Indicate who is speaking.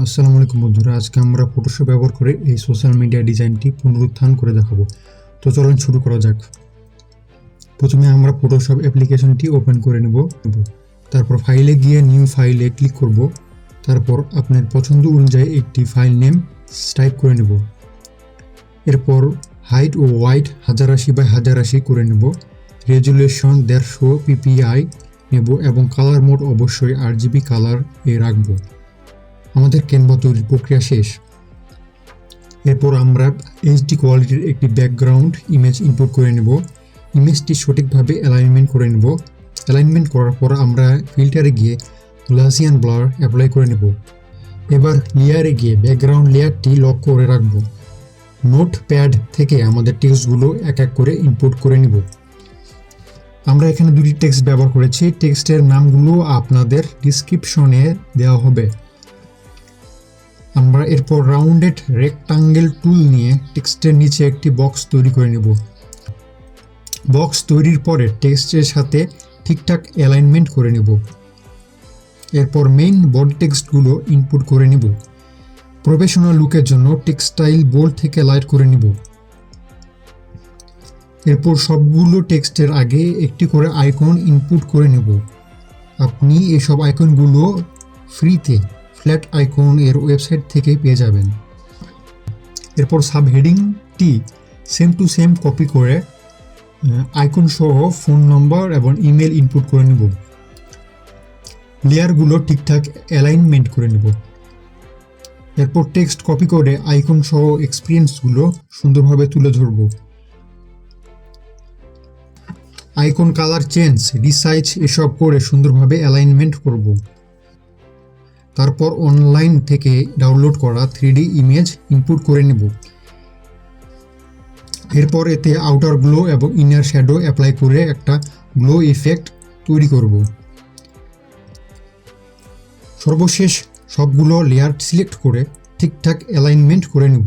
Speaker 1: আসসালামু আলাইকুম বন্ধুরা, আজকে আমরা ফটোশপ ব্যবহার করে এই সোশ্যাল মিডিয়া ডিজাইনটি পুনরুত্থান করে দেখাবো। তো চলুন শুরু করা যাক। প্রথমে আমরা ফটোশপ অ্যাপ্লিকেশনটি ওপেন করে নেব। তারপর ফাইলে গিয়ে নিউ ফাইলে ক্লিক করব। তারপর আপনার পছন্দ অনুযায়ী একটি ফাইল নেম টাইপ করে নেব। এরপর হাইট ও ওয়াইট হাজার আশি বাই হাজার আশি করে নেব। রেজুলেশন দেড়শো পিপিআই নেব এবং কালার মোড অবশ্যই আর জিবি কালার এ রাখব। আমাদের ক্যানভা তৈরির প্রক্রিয়া শেষ। এরপর আমরা এইচডি কোয়ালিটির একটি ব্যাকগ্রাউন্ড ইমেজ ইনপুট করে নেব। ইমেজটি সঠিকভাবে অ্যালাইনমেন্ট করে নেব। অ্যালাইনমেন্ট করার পর আমরা ফিল্টারে গিয়ে গ্লাসিয়ান ব্লার অ্যাপ্লাই করে নেব। এবার লেয়ারে গিয়ে ব্যাকগ্রাউন্ড লেয়ারটি লক করে রাখব। নোট প্যাড থেকে আমাদের টেক্সটগুলো এক এক করে ইনপুট করে নেব। আমরা এখানে দুটি টেক্সট ব্যবহার করেছি। টেক্সটের নামগুলো আপনাদের ডিসক্রিপশনে দেওয়া হবে। আমরা এরপর রাউন্ডেড রেক্টাঙ্গেল টুল নিয়ে টেক্সটের নিচে একটি বক্স তৈরি করে নেব। বক্স তৈরির পরে টেক্সটের সাথে ঠিকঠাক অ্যালাইনমেন্ট করে নেব। এরপর মেইন বডি টেক্সটগুলো ইনপুট করে নেব। প্রফেশনাল লুকের জন্য টেক্সটাইল বোল্ড থেকে লাইট করে নেব। এরপর সবগুলো টেক্সটের আগে একটি করে আইকন ইনপুট করে নেব। আপনি এসব আইকনগুলো ফ্রিতে ফ্ল্যাট আইকন এর ওয়েবসাইট থেকে পেয়ে যাবেন। এরপর সাব সাবহেডিংটি সেম টু সেম কপি করে আইকন সহ ফোন নম্বর এবং ইমেল ইনপুট করে নেব। লেয়ারগুলো ঠিকঠাক অ্যালাইনমেন্ট করে নেব। এরপর টেক্সট কপি করে আইকন সহ এক্সপিরিয়েন্সগুলো সুন্দরভাবে তুলে ধরব। আইকন কালার চেঞ্জ, রিসাইজ এসব করে সুন্দরভাবে অ্যালাইনমেন্ট করব। তারপর অনলাইন থেকে ডাউনলোড করা থ্রিডি ইমেজ ইনপুট করে নেব। এরপর এতে আউটার গ্লো এবং ইনার শ্যাডো অ্যাপ্লাই করে একটা গ্লো ইফেক্ট তৈরি করব। সর্বশেষ সবগুলো লেয়ার সিলেক্ট করে ঠিকঠাক অ্যালাইনমেন্ট করে নেব।